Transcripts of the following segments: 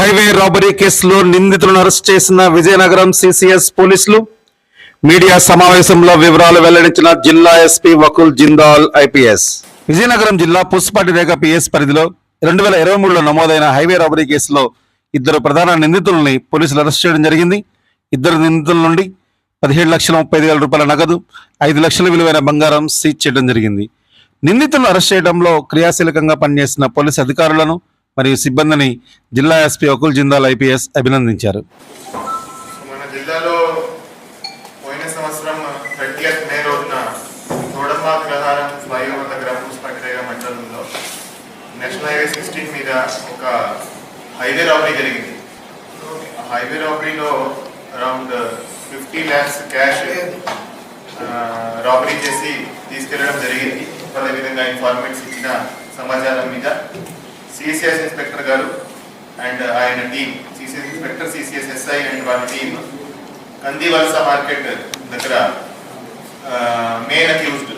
Highway robbery కేసులో నిందితులను arrest చేసిన విజయనగరం సిసిఎస్ పోలీసులు. మీడియా సమావేశంలో వివరాలు వెల్లడించిన జిల్లా ఎస్పీ వకుల్ జిందాల్ ఐపీఎస్. విజయనగరం జిల్లా పుష్పాటి రేఖ పిఎస్ పరిధిలో రెండు వేల ఇరవై మూడులో నమోదైన హైవే రాబరీ కేసులో ఇద్దరు ప్రధాన నిందితుల్ని పోలీసులు అరెస్ట్ చేయడం జరిగింది. ఇద్దరు నిందితుల నుండి పదిహేడు లక్షల ముప్పై ఐదు వేల రూపాయల నగదు ఐదు లక్షల విలువైన బంగారం సీజ్ చేయడం జరిగింది. నిందితులను అరెస్ట్ చేయడంలో క్రియాశీలకంగా పనిచేసిన పోలీసు అధికారులను మరియు సిబ్బందిని జిల్లా ఎస్పీ అకుల్ జిందాల్ ఐపీఎస్ అభినందించారు. మన జిల్లాలో పోయిన సంవత్సరం థర్టీఎత్ మే రోజున తోడమ్మ గ్రహారం ఫ్లైఓవర్ దగ్గర పూసపట్టిరేగ మండలంలో నేషనల్ హైవే సిక్స్టీన్ మీద ఒక హైవే రాబరీ జరిగింది. Highway రాబరీలో around fifty lakhs cash robbery చేసి తీసుకెళ్ళడం జరిగింది. అదేవిధంగా ఇన్ఫార్మెంట్స్ ఇచ్చిన సమాచారం మీద సిసిఎస్ ఇన్స్పెక్టర్ గారు అండ్ ఆయన team CCS inspector CCS SI and వాళ్ళ టీం కందివలస మార్కెట్ దగ్గర మెయిన్ అక్యూజ్డ్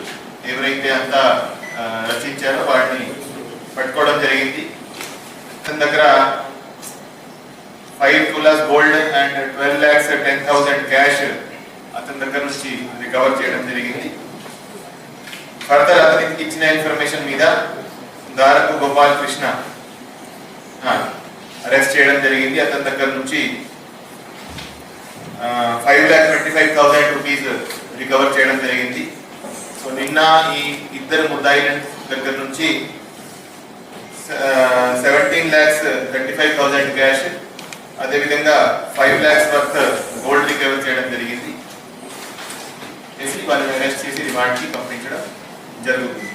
ఎవరైతే అంతా రచించారో వాడిని పట్టుకోవడం జరిగింది. అతని దగ్గర five tolas gold and twelve lakhs ten thousand cash అతని దగ్గర నుంచి రికవర్ చేయడం జరిగింది. ఫర్దర్ అతనికి ఇచ్చిన ఇన్ఫర్మేషన్ మీద దారకు గోపాల్ కృష్ణ అరెస్ట్ చేయడం జరిగింది. అతని దగ్గర నుంచి five lakh twenty five thousand rupees recover చేయడం జరిగింది. సో నిన్న ఈ ఇద్దరు ముద్దాయిల దగ్గర నుంచి seventeen lakhs thirty five thousand cash అదేవిధంగా five lakhs worth gold recover చేయడం జరిగింది. చేసి వాళ్ళని అరెస్ట్ చేసి రిమాండ్కి పంపించడం జరుగుతుంది.